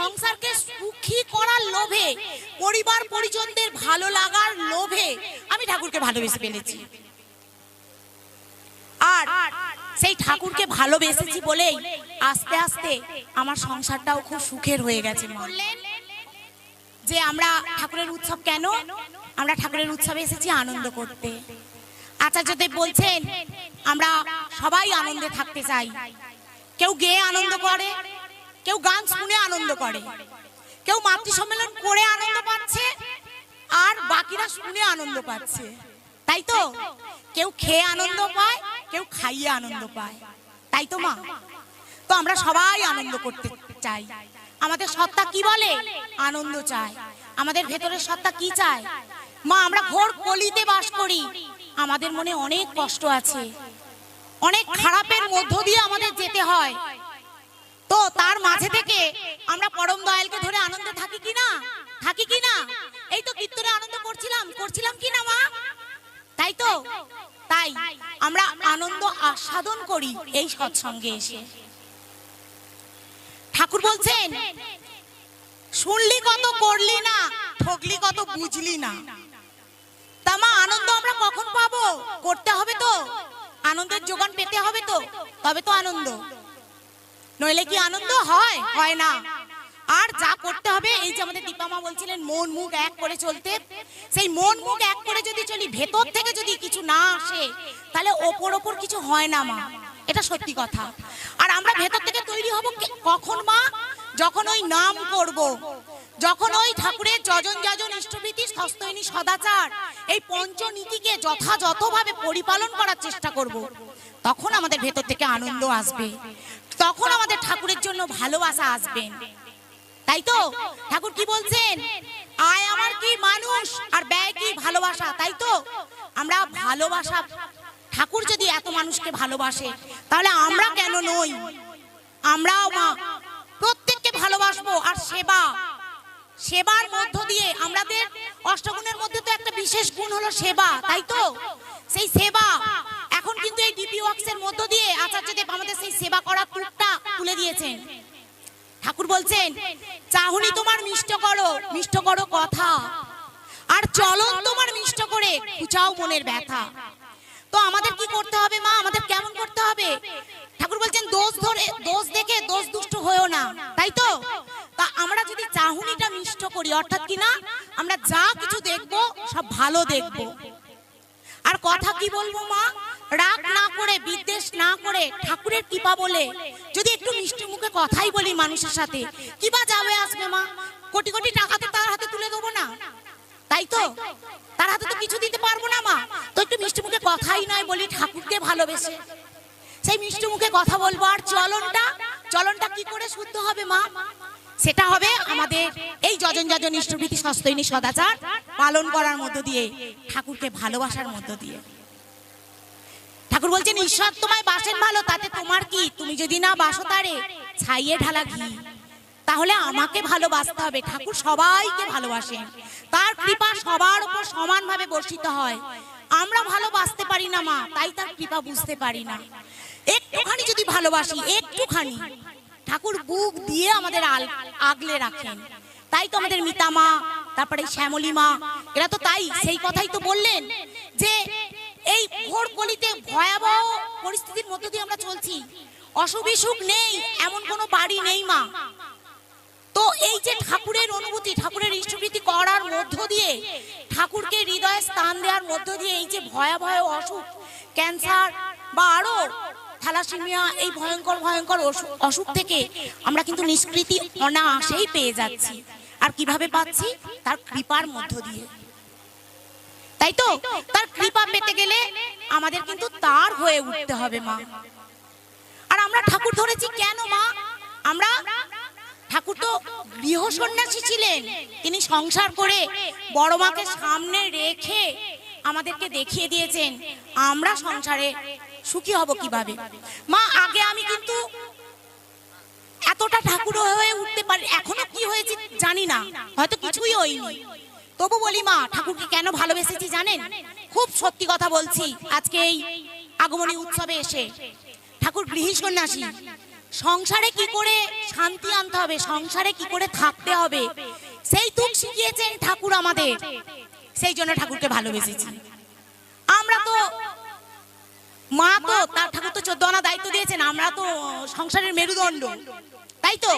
সংসারকে সুখী করার লোভে, পরিবার পরিজনদের ভালো লাগার লোভে আমি ঠাকুরকে ভালোবেসে ফেলেছি। আর সেই ঠাকুরকে ভালোবেসেছি বলেই আস্তে আস্তে আমার সংসারটাও খুব সুখের হয়ে গেছে যে আমরা ঠাকুরের উৎসব কেন? আমরা ঠাকুরের উৎসবে এসেছি আনন্দ করতে। আচার্যদেব বলছেন, আমরা সবাই আনন্দে থাকতে চাই। কেউ গেয়ে আনন্দ করে কেউ গান শুনে আনন্দ করে। কেউ মাতৃ সম্মেলন করে আনন্দ পাচ্ছে, আর বাকিরা শুনে আনন্দ পাচ্ছে। তাই তো? কেউ খেয়ে আনন্দ পায়, কেউ খাইয়ে আনন্দ পায়। তাই তো মা? তো আমরা সবাই আনন্দ করতে চাই। আমাদের সত্তা কি বলে? আনন্দ চায় আমাদের ভেতরের সত্তা কি চায়? মা, আমরা ঘোর কলিতে বাস করি। আমাদের মনে অনেক কষ্ট আছে। অনেক খারাপের মধ্য দিয়ে আমাদের যেতে হয়। তো তার মাঝে থেকে আমরা পরম দয়ালকে ধরে আনন্দে থাকি কি না থাকি কি না এই তো কীর্তনে আনন্দ করছিলাম। করছিলাম কি না মা? তাই তো? তাই আমরা আনন্দ আস্বাদন করি এই সৎসঙ্গে এসে। ঠাকুর বলছেন শুনলি কত করলি না ঠকলি কত বুঝলি না। তা মা আনন্দ আমরা কখন পাবো? করতে হবে তো। আনন্দের যোগান পেতে হবে তো। তবে তো আনন্দ। নইলে কি আনন্দ হয়? হয় না। আর যা করতে হবে, এই যে আমাদের দীপা মা বলছিলেন, মন, মুখ এক করে চলতে। সেই মন, মুখ এক করে যদি চলি, ভেতর থেকে যদি কিছু না আসে, তাহলে ওপর ওপর কিছু হয় না, মা। এটা সত্যি কথা। আর আমরা ভেতর থেকে তৈরি হব কখন, মা? যখন ওই নাম করব। যখন ওই ঠাকুরের যজন যজন ইষ্টভীতি সস্তয়নী সদাচার, এই পঞ্চনীতিকে যথাযথভাবে পরিপালন করার চেষ্টা করব, তখন আমাদের ভেতর থেকে আনন্দ আসবে। তখন আমাদের ঠাকুরের জন্য ভালোবাসা আসবে। তাই তো? ঠাকুর কি বলছেন? আয় আমার কি মানুষ আর ব্যয় কি ভালোবাসা, তাই তো? আমরা ভালোবাসা, ঠাকুর যদি এত মানুষকে ভালোবাসে, তাহলে আমরা কেন নই? আমরাও মা, প্রত্যেককে ভালোবাসবো আর সেবা। সেবার মধ্য দিয়ে আমাদের অষ্টগুণের মধ্যে তো একটা বিশেষ গুণ হলো সেবা, তাই তো? সেই সেবা এখন কিন্তু এই ডিপি ওয়ার্কসের মধ্য দিয়ে আচার্যদেব আমাদের সেই সেবা করার টুকটা তুলে দিয়েছেন। ঠাকুর বলছেন, চাহুনি তোমার মিষ্ট করো মিষ্ট করো কথা। আর চলন তোমার মিষ্ট করে কুচাও মনের ব্যথা। তো আমাদের কি করতে হবে মা? আমাদের কেমন করতে হবে? ঠাকুর বলছেন, দোষ ধরে, দোষ দেখে দোষ দুষ্ট হয়েও না, তাই তো? তা আমরা যদি চাহুনিটা মিষ্ট করি, অর্থাৎ কি না? আমরা যা কিছু দেখব, সব ভালো দেখব। আর কথা কি বলব মা? রাগ না করে, বিদ্বেষ না করে ঠাকুরের কৃপা বলে যদি একটু মিষ্টি মুখে কথাই বলি মানুষের সাথে, কি বা যাবে আসবে মা? কোটি কোটি টাকা তো তার হাতে তুলে দেবো না? তাই তো? তার হাতে তো কিছু দিতে পারব না মা। তো একটু মিষ্টি মুখে কথাই নয় বলি ঠাকুরকে ভালোবেসে। সেই মিষ্টি মুখে কথা বলব আর চলনটা চলনটা কি করে শুদ্ধ হবে মা? সেটা হবে আমাদের এই যজন যজন ইষ্টভীতি সস্তৈনী সদাচার পালন করার মধ্য দিয়ে, ঠাকুরকে ভালোবাসার মধ্য দিয়ে। ঠাকুর বলছেন, ঈশ্বর তোমায় বাসেন ভালো, তাতে তোমার কি? তুমি যদি না বাসো তারে, ছাইয়ে ঢালা ঘি। তাহলে আমাকে ভালোবাসতে হবে। ঠাকুর সবাইকে ভালোবাসেন। তার কৃপা সবার উপর সমানভাবে বর্ষিত হয়। আমরা ভালোবাসতে পারি না, মা, তাই তার কৃপা বুঝতে পারি না। একটুখানি যদি ভালোবাসি, একটুখানি। ঠাকুর বুক দিয়ে আমাদের আগলে রাখেন। তাই তো আমাদের মিতা মা, তারপরে শ্যামলী মা, এরা তো তাই, সেই কথাই তো বললেন যে এই ঘোর কলিতে ভয়াবহ পরিস্থিতির মধ্য দিয়ে আমরা চলছি। অসুখ বিসুখ নেই, এমন কোনো বাড়ি নেই মা। তো এই যে ঠাকুরের অনুভূতি, ঠাকুরের ইষ্টভীতি করার মধ্য দিয়ে, ঠাকুরকে হৃদয়ে স্থান দেওয়ার মধ্য দিয়ে এই যে ভয়াবহ অসুখ, ক্যান্সার বা আরও থ্যালাসেমিয়া, এই ভয়ঙ্কর ভয়ঙ্কর অসু- অসুখ থেকে আমরা কিন্তু নিষ্কৃতি অনায়াসেই পেয়ে যাচ্ছি। আর কীভাবে পাচ্ছি? তার কৃপার মধ্য দিয়ে। তাই তো তার কৃপা পেতে গেলে আমাদের কিন্তু তার হয়ে উঠতে হবে, মা। আর আমরা ঠাকুর ধরেছি কেন, মা? আমরা ঠাকুর তো গৃহ সন্ন্যাসী ছিলেন। তিনি সংসার করে বড় মাকে সামনে রেখে আমাদেরকে দেখিয়ে দিয়েছেন, আমরা সংসারে সুখী হব কীভাবে? মা, আগে আমি কিন্তু এতটা ঠাকুর হয়ে উঠতে পারি, এখনও কি হয়েছে জানি না, হয়তো কিছুই হয়নি। তবু বলি মা, ঠাকুরকে কেন ভালোবেসেছি জানেন? খুব সত্যি কথা বলছি, আজকে এই আগমনী উৎসবে এসে। ঠাকুর গৃহী সন্ন্যাসী, সংসারে কি করে শান্তি আনতে হবে, সংসারে কি করে থাকতে হবে, সেই তুক শিখিয়েছেন ঠাকুর আমাদের। সেই জন্য ঠাকুরকে ভালোবেসেছি। আমরা তো, মা তো, তার ঠাকুর তো চোদ্দ আনা দায়িত্ব দিয়েছেন, আমরা তো, সংসারের মেরুদণ্ড। তাই তো?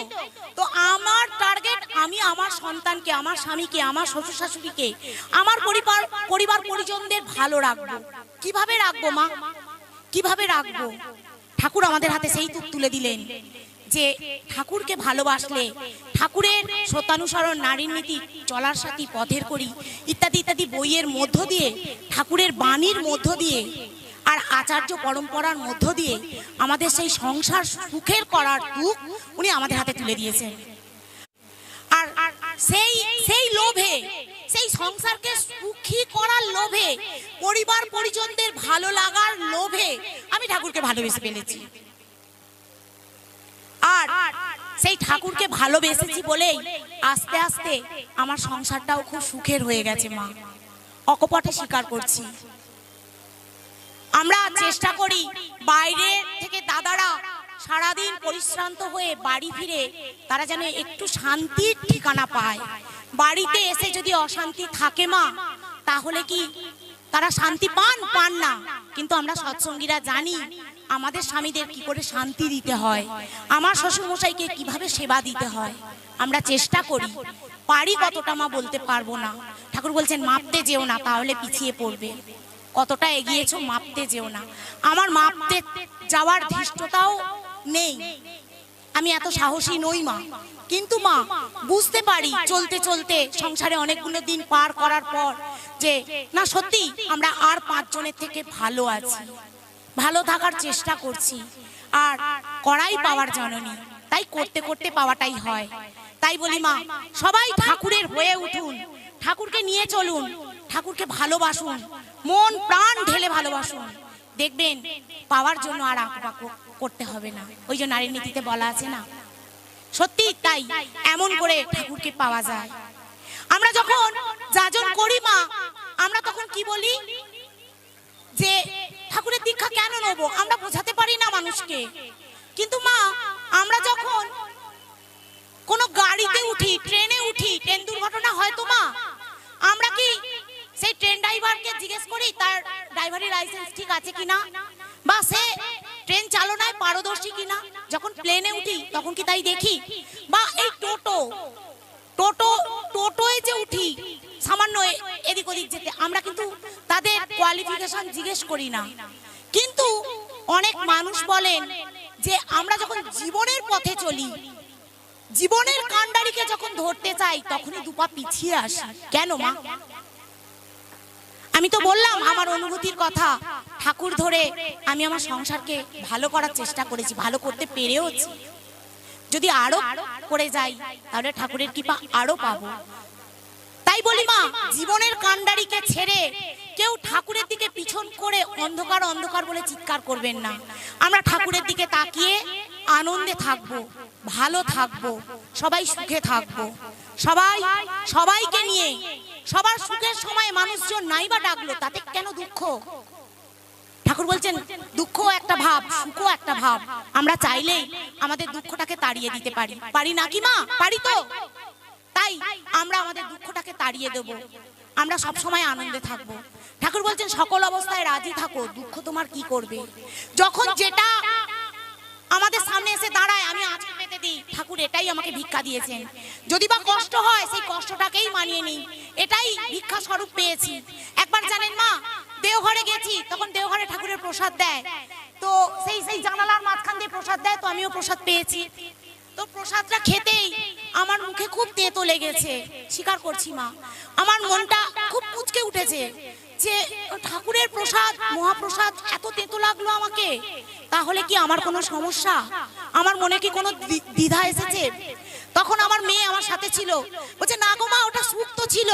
তো আমার টার্গেট আমি আমার সন্তানকে, আমার স্বামীকে, আমার শ্বশুর শাশুড়িকে, আমার পরিবার পরিবার পরিজনদের ভালো রাখব। কীভাবে রাখব মা? কীভাবে রাখব? ঠাকুর আমাদের হাতে সেই তুক তুলে দিলেন যে ঠাকুরকে ভালোবাসলে ঠাকুরের সত্যানুসরণ, নারীর নীতি, চলার সাথী, পথের করি ইত্যাদি ইত্যাদি বইয়ের মধ্য দিয়ে, ঠাকুরের বাণীর মধ্য দিয়ে আর আচার্য পরম্পরার মধ্য দিয়ে আমাদের সেই সংসার সুখের করার তুক উনি আমাদের হাতে তুলে দিয়েছেন। আর সেই সেই লোভে, সেই সংসারকে সুখী করার লোভে, পরিবার পরিজনদের ভালো লাগার লোভে আমি ঠাকুরকে ভালোবেসে ফেলেছি। আর সেই ঠাকুরকে ভালোবেসেছি বলেই আস্তে আস্তে আমার সংসারটাও খুব সুখের হয়ে গেছে মা। অকপটে স্বীকার করছি। আমরা চেষ্টা করি বাইরে থেকে দাদারা সারাদিন পরিশ্রান্ত হয়ে বাড়ি ফিরে তারা যেন একটু শান্তির ঠিকানা পায়। বাড়িতে এসে যদি অশান্তি থাকে মা, তাহলে কি তারা শান্তি পান? পান না। কিন্তু আমরা সৎসঙ্গীরা জানি আমাদের স্বামীদের কি করে শান্তি দিতে হয়। আমার শ্বশুরমশাইকে কীভাবে সেবা দিতে হয়। আমরা চেষ্টা করি। পারি কতটা মা বলতে পারব না। ঠাকুর বলছেন, মাপতে যেও না, তাহলে পিছিয়ে পড়বে। কতটা এগিয়েছো মাপতে যেও না। আমার মাপতে যাওয়ার ধৃষ্টতাও নেই। আমি এত সাহসী নই মা। কিন্তু মা, বুঝতে পারি চলতে চলতে সংসারে অনেকগুলো দিন পার করার পর যে, না সত্যি আমরা আর পাঁচজনের থেকে ভালো আছি। ভালো থাকার চেষ্টা করছি। আর করাই পাওয়ার জননী তাই করতে করতে পাওয়াটাই হয়। তাই বলি মা, সবাই ঠাকুরের হয়ে উঠুন। ঠাকুরকে নিয়ে চলুন। ঠাকুরকে ভালোবাসুন। মন, প্রাণ ঢেলে ভালোবাসুন। দেখবেন, পাওয়ার জন্য আর আঁকবাক করতে হবে না। ওই যে নারী নীতিতে বলা আছে না? সত্যি তাই, এমন করে ঠাকুরকে পাওয়া যায়। আমরা যখন যাজন করি মা, আমরা তখন কি বলি? যে, ঠাকুরের দীক্ষা কেন নেব? আমরা বোঝাতে পারি না মানুষকে। কিন্তু মা, আমরা জিজ্ঞেস করি, তার ড্রাইভারের লাইসেন্স ঠিক আছে কিনা? বা সে ট্রেন চালনায় পারদর্শী কিনা? যখন প্লেনে উঠি, তখন কি তাই দেখি? বা এই টোটো টোটো, টোটোয় যে উঠি, সামান্য এদিক ওদিক যেতে, আমরা কিন্তু তাদের কোয়ালিফিকেশন জিজ্ঞেস করি না। কিন্তু অনেক মানুষ বলেন যে, আমরা যখন জীবনের পথে চলি, জীবনের কাণ্ডারিকে যখন ধরতে চাই, তখনই দুপা পিছিয়ে আসি। কেন মা? আমি তো বললাম আমার অনুভূতির কথা। ঠাকুর ধরে আমি আমার সংসারকে ভালো করার চেষ্টা করেছি ভালো করতে পেরেওছি। যদি আরও করে যাই তাহলে ঠাকুরের কৃপা আরও পাবো। তাই বলি মা জীবনের কাণ্ডারিকে ছেড়ে কেউ ঠাকুরের দিকে পিছন করে অন্ধকার অন্ধকার বলে চিৎকার করবেন না। আমরা ঠাকুরের দিকে তাকিয়ে আনন্দে থাকব ভালো থাকব সবাই সুখে থাকব। সবাই সবাইকে নিয়ে সবার সুখের সময় মানুষজন নাই বা ডাকলো, তাতে কেন দুঃখ? ঠাকুর বলছেন দুঃখ একটা ভাব, সুখও একটা ভাব। আমরা চাইলেই আমাদের দুঃখটাকে তাড়িয়ে দিতে পারি। পারি না কি মা? পারি তো। তাই আমরা আমাদের দুঃখটাকে তাড়িয়ে দেব। আমরা সব সময় আনন্দে থাকব। ঠাকুর বলছেন, সকল অবস্থায় রাজি থাকো, দুঃখ তোমার কি করবে? যখন যেটা আমাদের সামনে এসে দাঁড়ায়, আমি আজকে ঠাকুর এটাই আমাকে ভিক্ষা দিয়েছেন। যদি বা কষ্ট হয়, সেই কষ্টটাকেই মানিয়ে নিই। এটাই ভিক্ষা স্বরূপ পেয়েছি। একবার জানেন মা, দেওঘরে গেছি, তখন দেওঘরে ঠাকুরের প্রসাদ দেয়। তো সেই সেই জানালার মাঝখান দিয়ে প্রসাদ দেয়, তো আমিও প্রসাদ পেয়েছি। তো প্রসাদটা খেতেই আমার মুখে খুব তেতো লেগেছে। স্বীকার করছি মা। আমার মনটা খুব মুচকে উঠেছে যে, ঠাকুরের প্রসাদ, মহাপ্রসাদ এত তেতো লাগল আমাকে, তাহলে কি আমার কোনো সমস্যা? আমার মনে কি কোনো দ্বিধা এসেছে? তখন আমার মেয়ে আমার সাথে ছিল। বলছে, না গো মা, ওটা সুক্ত ছিল।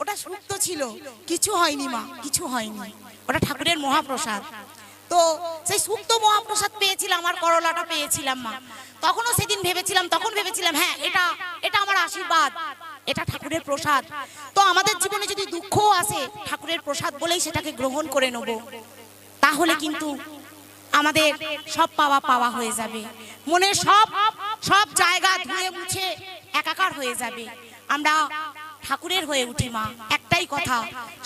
ওটা সুক্ত ছিল। কিছু হয়নি মা, কিছু হয়নি। ওটা ঠাকুরের মহাপ্রসাদ। তো সেই সুক্ত মহাপ্রসাদ পেয়েছিলাম আমার করলাটা পেয়েছিলাম মা। তখনও সেদিন ভেবেছিলাম, তখন ভেবেছিলাম হ্যাঁ এটা এটা আমার আশীর্বাদ। এটা ঠাকুরের প্রসাদ। তো আমাদের জীবনে যদি দুঃখও আসে, ঠাকুরের প্রসাদ বলেই সেটাকে গ্রহণ করে নেব। তাহলে কিন্তু আমাদের সব পাওয়া পাওয়া হয়ে যাবে। মনে সব সব জায়গা ধুয়ে মুছে একাকার হয়ে যাবে। আমরা ঠাকুরের হয়ে উঠি মা, একটাই কথা।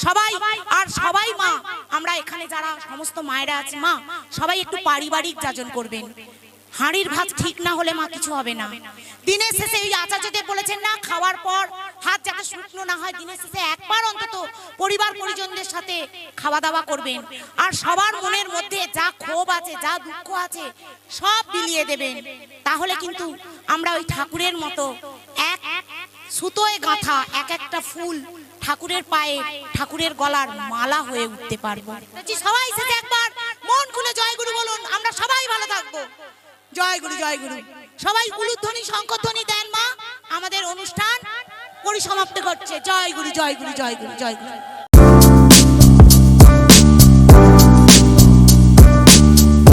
সবাই, আর সবাই মা, আমরা এখানে যারা সমস্ত মায়েরা আছে মা, সবাই একটু পারিবারিক যাজন করবেন। হাঁড়ির ভাত ঠিক না হলে মা কিছু হবে না। দিনের শেষে ওই আচার্যদের বলেছেন, না, খাওয়ার পর হাত যাতে শুকনো না হয়, দিনের শেষে একবার অন্তত পরিবার পরিজনদের সাথে খাওয়া দাওয়া করবেন। আর সবার মনের মধ্যে যা ক্ষোভ আছে, যা দুঃখ আছে, সব বিলিয়ে দেবেন। তাহলে কিন্তু আমরা ওই ঠাকুরের মতো এক সুতোয় গাঁথা, এক একটা ফুল ঠাকুরের পায়ে, ঠাকুরের গলার মালা হয়ে উঠতে পারব। সবাই সাথে একবার মন খুলে জয়গুরু বলুন, আমরা সবাই ভালো থাকব। জয় গুরু জয় গুরু। সবাই উলুধ্বনি শঙ্করধ্বনি দেন মা। আমাদের অনুষ্ঠান পরিসমাপ্ত করছে জয় গুরু জয় গুরু জয় গুরু জয় গুরু।